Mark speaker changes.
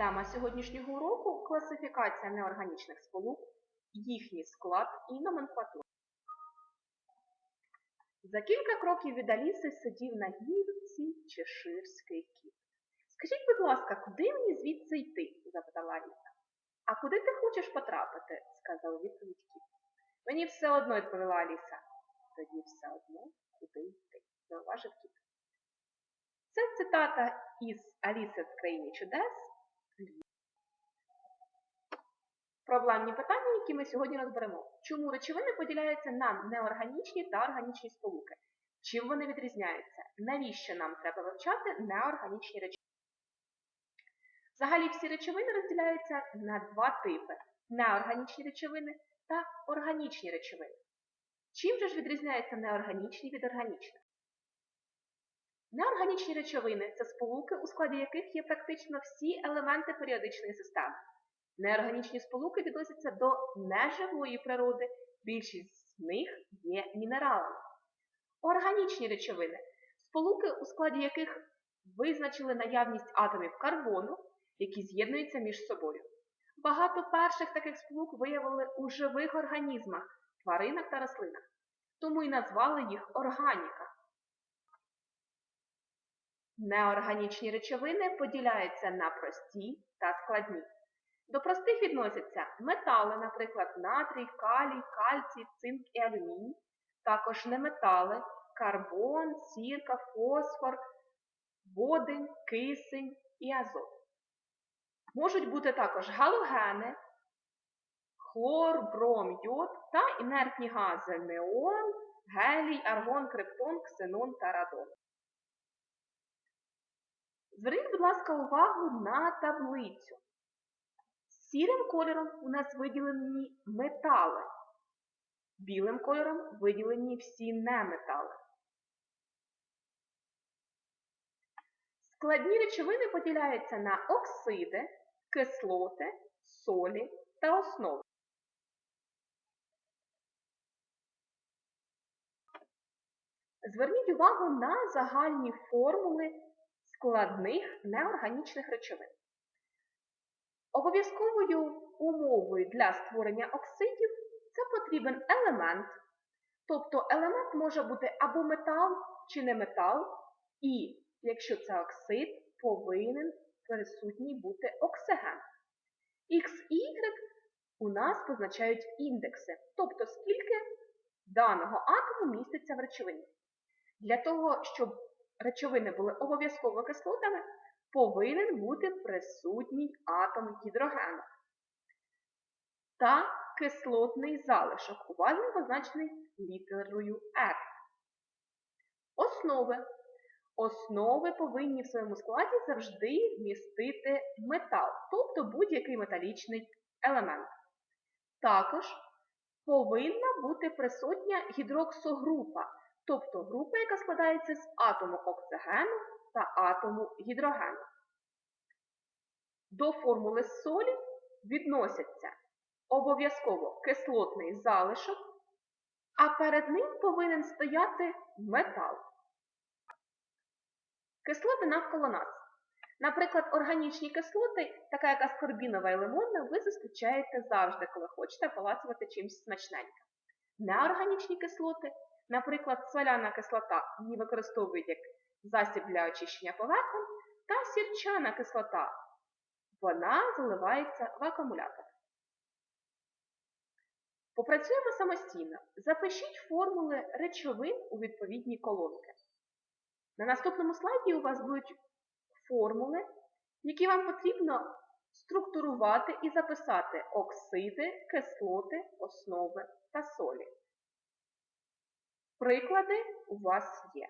Speaker 1: Тема сьогоднішнього уроку класифікація неорганічних сполук, їхній склад і номенклатура. За кілька кроків від Аліси сидів на гілці чеширський кіт. Скажіть, будь ласка, куди мені звідси йти? запитала Аліса. А куди ти хочеш потрапити? сказав відповідь кіт. Мені все одно, відповіла Аліса. Тоді все одно, куди йти, зауважив кіт. Це цитата із Аліси в країні чудес. Проблемні питання, які ми сьогодні розберемо. Чому речовини поділяються на неорганічні та органічні сполуки? Чим вони відрізняються? Навіщо нам треба вивчати неорганічні речовини? Взагалі всі речовини розділяються на два типи: неорганічні речовини та органічні речовини. Чим же ж відрізняються неорганічні від органічних? Неорганічні речовини це сполуки, у складі яких є практично всі елементи періодичної системи. Неорганічні сполуки відносяться до неживої природи, більшість з них є мінералами. Органічні речовини сполуки, у складі яких визначили наявність атомів карбону, які з'єднуються між собою. Багато перших таких сполук виявили у живих організмах, тваринах та рослинах, тому і назвали їх органіка. Неорганічні речовини поділяються на прості та складні. До простих відносяться метали, наприклад, натрій, калій, кальцій, цинк і алюміній, також неметали, карбон, сірка, фосфор, водень, кисень і азот. Можуть бути також галогени, хлор, бром, йод та інертні гази неон, гелій, аргон, криптон, ксенон та радон. Зверніть, будь ласка, увагу на таблицю. Сірим кольором у нас виділені метали. Білим кольором виділені всі неметали. Складні речовини поділяються на оксиди, кислоти, солі та основи. Зверніть увагу на загальні формули складних неорганічних речовин. Обов'язковою умовою для створення оксидів це потрібен елемент, тобто елемент може бути або метал чи не метал, і якщо це оксид, повинен присутній бути оксиген. X і у нас позначають індекси, тобто скільки даного атому міститься в речовині. Для того, щоб речовини були обов'язково кислотами, повинен бути присутній атом гідрогену та кислотний залишок. У вас позначений літерою R. Основи. Основи повинні в своєму складі завжди вмістити метал, тобто будь-який металічний елемент. Також повинна бути присутня гідроксогрупа, тобто група, яка складається з атому оксигену та атому гідрогену. До формули солі відносяться обов'язково кислотний залишок, а перед ним повинен стояти метал. Кислоти навколо нас. Наприклад, органічні кислоти, така як аскорбінова і лимонна, ви зустрічаєте завжди, коли хочете поласувати чимось смачненьким. Неорганічні кислоти, наприклад, соляна кислота, її використовують як засіб для очищення поверхонь, та сірчана кислота. Вона заливається в акумулятор. Попрацюємо самостійно. Запишіть формули речовин у відповідні колонки. На наступному слайді у вас будуть формули, які вам потрібно структурувати і записати оксиди, кислоти, основи та солі. Приклади у вас є.